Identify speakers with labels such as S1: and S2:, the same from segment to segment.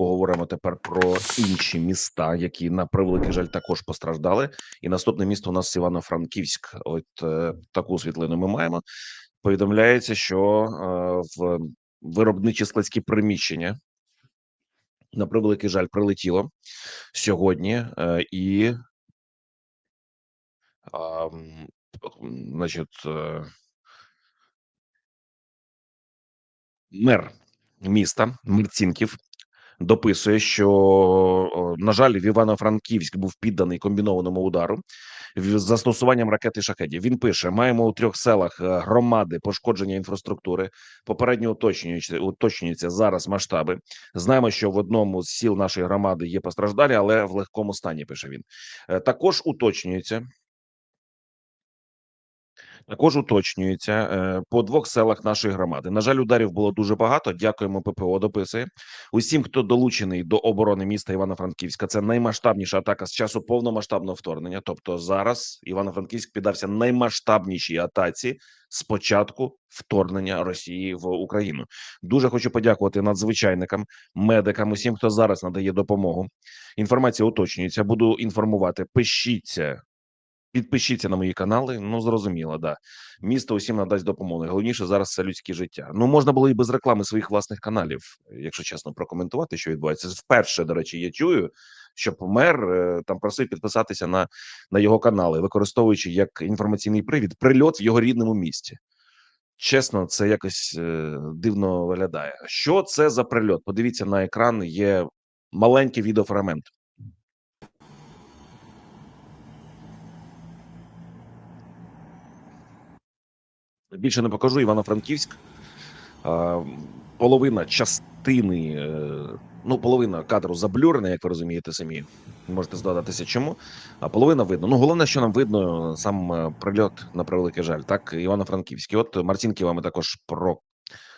S1: Поговоримо тепер про інші міста, які на превеликий жаль також постраждали. І наступне місто у нас Івано-Франківськ. От е, таку світлину ми маємо. Повідомляється, що е, в виробничі складські приміщення на превеликий жаль прилетіло сьогодні, е, і м, значить, е, мер міста Марцінків дописує, що на жаль, в Івано-Франківськ був підданий комбінованому удару з застосуванням ракети шахедів. Він пише: маємо у трьох селах е, громади пошкодження інфраструктури. Попередньо уточнюється уточнюються зараз масштаби. Знаємо, що в одному з сіл нашої громади є постраждалі, але в легкому стані. Пише він. Е, Також уточнюється. Також уточнюється е, по двох селах нашої громади. На жаль, ударів було дуже багато. Дякуємо ППО. Дописує усім, хто долучений до оборони міста Івано-Франківська. Це наймасштабніша атака з часу повномасштабного вторгнення. Тобто, зараз Івано-Франківськ піддався наймасштабнішій атаці з початку вторгнення Росії в Україну. Дуже хочу подякувати надзвичайникам, медикам, усім, хто зараз надає допомогу. Інформація уточнюється. Буду інформувати. Пишіться. Підпишіться на мої канали. Ну зрозуміло, да місто усім надасть допомогу. Головніше зараз це людське життя. Ну можна було і без реклами своїх власних каналів, якщо чесно, прокоментувати, що відбувається. Вперше, до речі, я чую, щоб мер е, там просив підписатися на, на його канали, використовуючи як інформаційний привід прильот в його рідному місті. Чесно, це якось е, дивно виглядає. Що це за прильот? Подивіться на екран. Є маленький відеофрагмент. Більше не покажу Івано-Франківськ. Половина частини, е, ну, половина кадру заблюрена, як ви розумієте самі. Можете здогадатися, чому. А половина видно. Ну, головне, що нам видно сам е, прильот на превеликий жаль. Так, Івано-Франківський. От Марцінківа ми також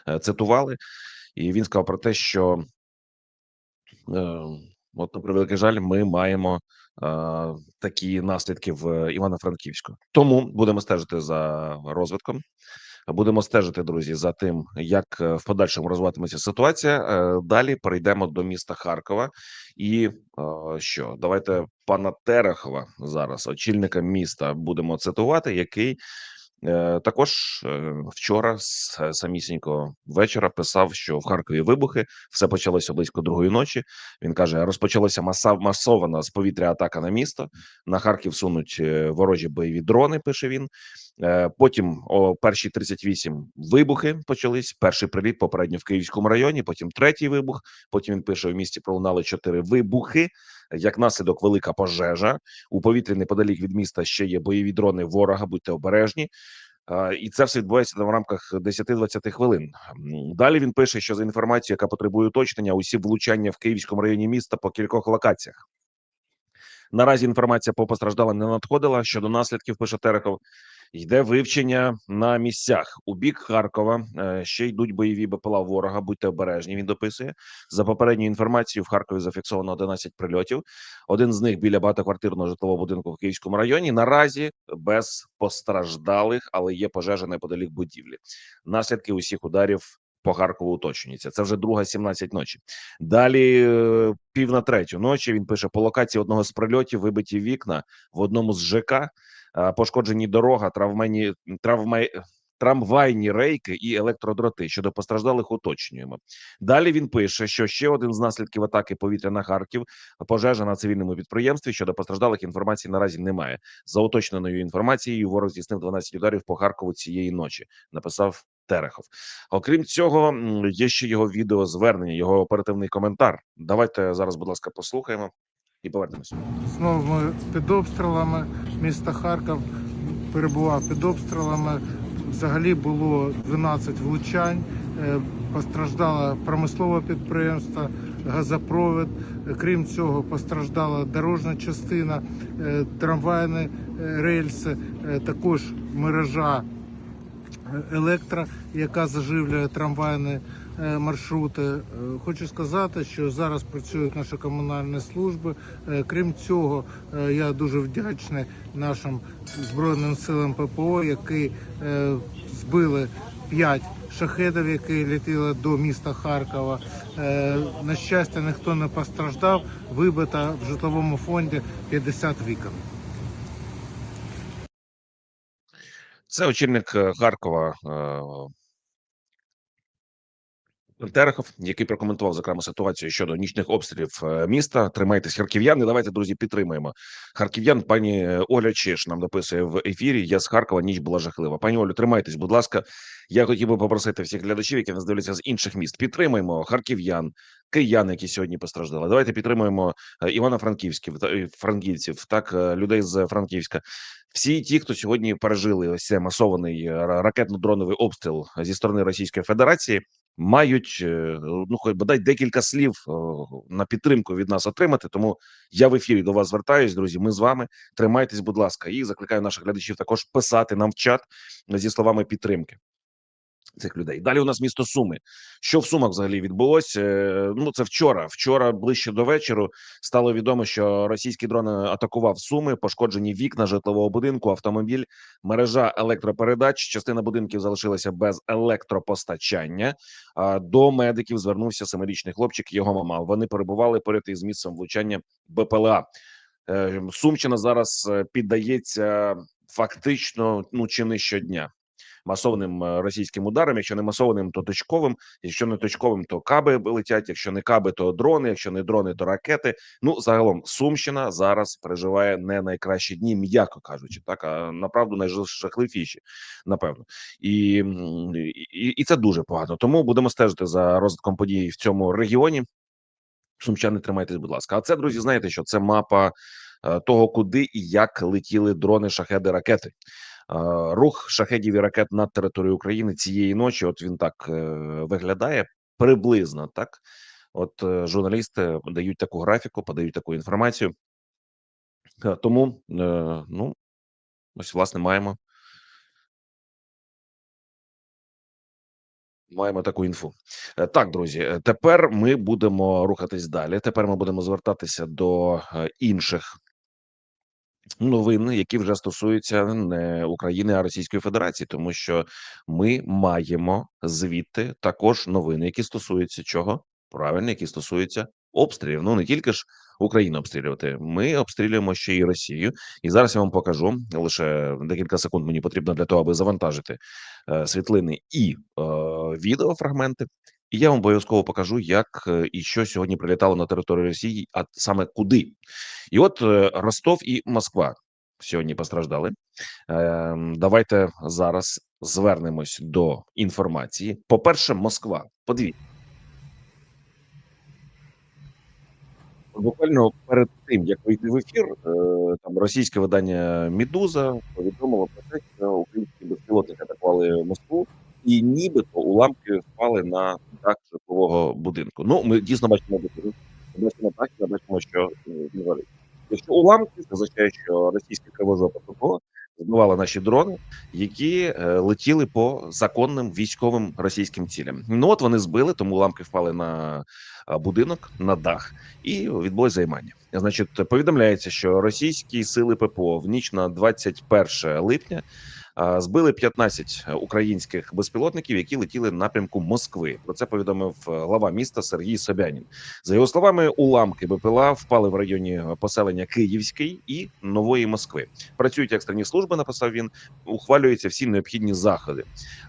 S1: процитували, і він сказав про те, що е, от на превеликий жаль, ми маємо е, такі наслідки в Івано-Франківську. Тому будемо стежити за розвитком. Будемо стежити, друзі, за тим, як е, в подальшому розвиватиметься ситуація. Е, Далі перейдемо до міста Харкова. І що давайте пана Терехова зараз, очільника міста, будемо цитувати, який також е, вчора з е, самісінького вечора писав, що в Харкові вибухи все почалося близько другої ночі. Він каже: розпочалася маса масована з повітря атака на місто. На Харків сунуть е, ворожі бойові дрони. Пише він. Е, Потім о першій 38 вибухи почались. Перший приліт попередньо в Київському районі. Потім третій вибух. Потім він пише: в місті пролунали чотири вибухи. Як наслідок, велика пожежа у повітрі неподалік від міста ще є бойові дрони ворога. Будьте обережні. І це все відбувається в рамках 10-20 хвилин. Далі він пише, що за інформацією, яка потребує уточнення, усі влучання в Київському районі міста по кількох локаціях. Наразі інформація по постраждалим не надходила. Щодо наслідків, пише Терехов, йде вивчення на місцях. У бік Харкова е, ще йдуть бойові БПЛА ворога. Будьте обережні. Він дописує за попередньою інформацією. В Харкові зафіксовано 11 прильотів. Один з них біля багатоквартирного житлового будинку в Київському районі. Наразі без постраждалих, але є пожежа неподалік будівлі. Наслідки усіх ударів. По Харкову уточнюється. Це вже друга 17 ночі. Далі е, пів на третю ночі він пише по локації одного з прильотів вибиті вікна в одному з ЖК, е, пошкоджені дорога, травмені травма, трамвайні рейки і електродроти. Щодо постраждалих уточнюємо. Далі він пише, що ще один з наслідків атаки повітря на Харків пожежа на цивільному підприємстві. Щодо постраждалих інформації наразі немає. За уточненою інформацією, ворог здійснив 12 ударів по Харкову цієї ночі. Написав Терехов. Окрім цього, є ще його відеозвернення, його оперативний коментар. Давайте зараз, будь ласка, послухаємо і повернемося.
S2: Знову ми під обстрілами. Місто Харків перебував під обстрілами. Взагалі було 12 влучань. Е, Постраждало промислове підприємство, газопровід. Крім цього, постраждала дорожня частина, е, трамвайні е, рельси, також мережа електро, яка заживлює трамвайні е, маршрути. Е, Хочу сказати, що зараз працюють наші комунальні служби. Е, Крім цього, я дуже вдячний нашим збройним силам ППО, які збили 5 шахедів, які летіли до міста Харкова. На щастя, ніхто не постраждав. Вибито в житловому фонді 50 вікон.
S1: Це очільник е, Харкова е, Терехов, який прокоментував зокрема ситуацію щодо нічних обстрілів е, міста. Тримайтесь, харків'яни. Давайте, друзі, підтримаємо харків'ян. Пані Оля Чеш нам дописує в ефірі. Я з Харкова. Ніч була жахлива. Пані Олю, тримайтесь, будь ласка. Я хотів би попросити всіх глядачів, які нас дивляться з інших міст. Підтримуємо харків'ян, киян, які сьогодні постраждали. Давайте підтримуємо е, Івано-Франківських та- е, франківців, так людей з Франківська. Всі ті, хто сьогодні пережили ось цей масований ракетно-дроновий обстріл зі сторони Російської Федерації, мають е, ну хоч бодай декілька слів е, на підтримку від нас отримати. Тому я в ефірі до вас звертаюсь, друзі. Ми з вами. Тримайтесь, будь ласка, і закликаю наших глядачів також писати нам в чат зі словами підтримки. Цих людей далі у нас місто Суми. Що в Сумах взагалі відбулося? Е, Ну це вчора. Вчора ближче до вечору стало відомо, що російський дрон атакував Суми, пошкоджені вікна житлового будинку, автомобіль, мережа електропередач. Частина будинків залишилася без електропостачання. До медиків звернувся семирічний хлопчик. Його мама. Вони перебували поряд із місцем влучання БПЛА. Е, Сумщина зараз е, піддається фактично ну чи не щодня масованим е, російським ударам. Якщо не масованим, то точковим. Якщо не точковим, то каби летять. Якщо не каби, то дрони. Якщо не дрони, то ракети. Ну загалом Сумщина зараз переживає не найкращі дні, м'яко кажучи, так а направду найжахливіші, напевно, і, і, і це дуже погано. Тому будемо стежити за розвитком подій в цьому регіоні. Сумчани, тримайтесь, будь ласка. А це, друзі, знаєте, що це мапа е, того, куди і як летіли дрони, шахеди, ракети. Рух шахедів і ракет над територією України цієї ночі. От він так е, виглядає приблизно так. От е, журналісти дають таку графіку, подають таку інформацію. Е, Тому ну ось власне маємо. Маємо таку інфу. Так, друзі, тепер ми будемо рухатись далі. Тепер ми будемо звертатися до інших новин, які вже стосуються не України, а Російської Федерації, тому що ми маємо звідти також новини, які стосуються чого? Правильно, які стосуються обстрілів. Ну не тільки ж Україну обстрілювати. Ми обстрілюємо ще й Росію. І зараз я вам покажу лише декілька секунд. Мені потрібно для того, аби завантажити е, світлини і е, відеофрагменти. І я вам обов'язково покажу, як і що сьогодні прилітало на територію Росії, а саме куди. І от е, Ростов і Москва сьогодні постраждали. Давайте зараз звернемось до інформації. По перше, Москва. Подивіться. Буквально перед тим як вийти в ефір, е, там російське видання Медуза повідомило про те, що українські безпілотники атакували Москву, і нібито уламки впали на житлового будинку. Ну, ми дійсно бачимо бачимо ми бачимо, що е, він горить. Якщо уламки, це означає, що російська кривожопа ППО збивала наші дрони, які е, летіли по законним військовим російським цілям. Ну от вони збили, тому уламки впали на е, будинок, на дах і відбулось займання. Значить, повідомляється, що російські сили ППО в ніч на 21 липня збили 15 українських безпілотників, які летіли в напрямку Москви. Про це повідомив е, глава міста Сергій Собянін. За його словами, уламки БПЛА впали в районі поселення Київський і Нової Москви. Працюють екстрені служби. Написав він. Ухвалюються всі необхідні заходи.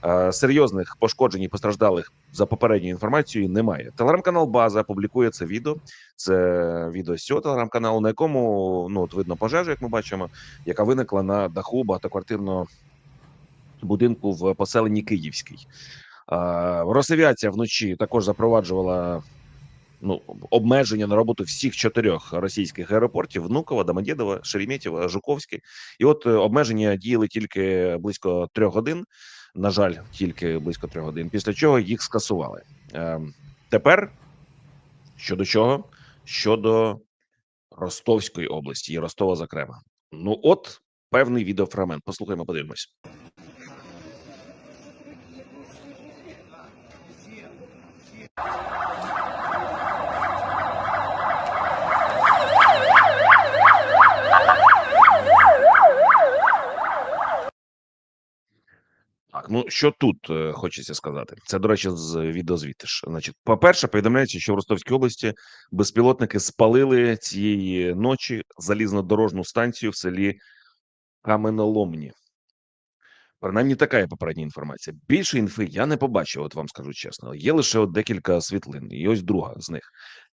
S1: Е, Серйозних пошкоджень і постраждалих за попередньою інформацією немає. Телеграм-канал База публікує це відео. Це відео з цього телеграм-каналу, на якому ну от видно пожежу, як ми бачимо, яка виникла на даху багатоквартирного будинку в поселенні Київський. А, Росавіація вночі також запроваджувала ну обмеження на роботу всіх чотирьох російських аеропортів: Внуково, Домодєдово, Шереметьєво, Жуковський. І от е, обмеження діяли тільки близько трьох годин. На жаль, тільки близько трьох годин. Після чого їх скасували. Е, тепер щодо чого? Щодо Ростовської області і Ростова, зокрема. Ну, от певний відеофрагмент. Послухаймо, подивимось. Ну що тут е, хочеться сказати? Це, до речі, з відеозвіти ж. Значить, по-перше, повідомляється, що в Ростовській області безпілотники спалили цієї ночі залізнодорожну станцію в селі Каменоломні. Принаймні, така є попередня інформація. Більше інфи я не побачив, от вам скажу чесно. Є лише от декілька світлин, і ось друга з них.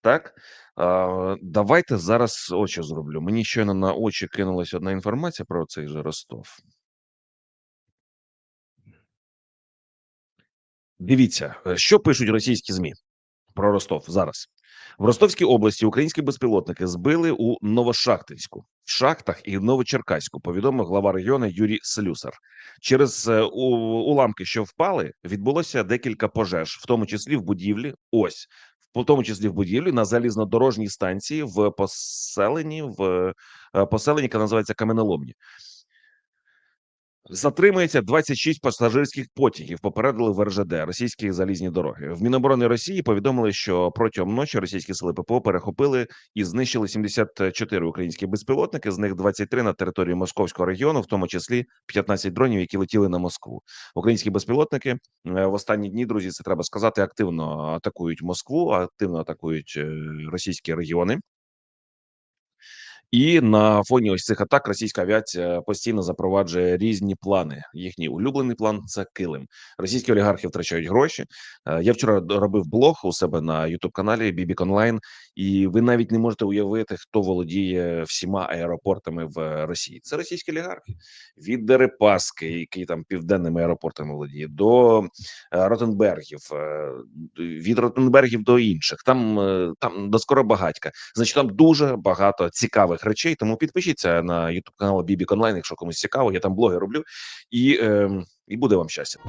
S1: Так а, давайте зараз очі зроблю. Мені щойно на очі кинулася одна інформація про цей же Ростов. Дивіться, е, що пишуть російські ЗМІ про Ростов зараз. В Ростовській області українські безпілотники збили у Новошахтинську, Шахтах і Новочеркаську, повідомив глава регіону Юрій Слюсар. Через е, уламки, що впали, відбулося декілька пожеж, в тому числі в будівлі. Ось в тому числі в будівлі на залізнодорожній станції в поселенні в е, поселенні, яке називається Каменоломні. Затримується 26 пасажирських потягів. Попередили в РЖД російські залізні дороги. В Міноборони Росії повідомили, що протягом ночі російські сили ППО перехопили і знищили 74 українські безпілотники. З них 23 на території московського регіону, в тому числі 15 дронів, які летіли на Москву. Українські безпілотники е, в останні дні, друзі, це треба сказати, активно атакують Москву, активно атакують е, російські регіони. І на фоні ось цих атак російська авіація постійно запроваджує різні плани. Їхній улюблений план це килим. Російські олігархи втрачають гроші. Е, Я вчора робив блог у себе на youtube каналі Бібік Онлайн, і ви навіть не можете уявити, хто володіє всіма аеропортами в Росії. Це російські олігархи від Дерипаски, який там південними аеропортами володіє, до е, Ротенбергів, е, від Ротенбергів до інших. Там е, там до скоро багатька. Значить, там дуже багато цікавих речей. Тому підпишіться на YouTube канал Бібік Онлайн, якщо комусь цікаво. Я там блоги роблю, і, е, і буде вам щастя.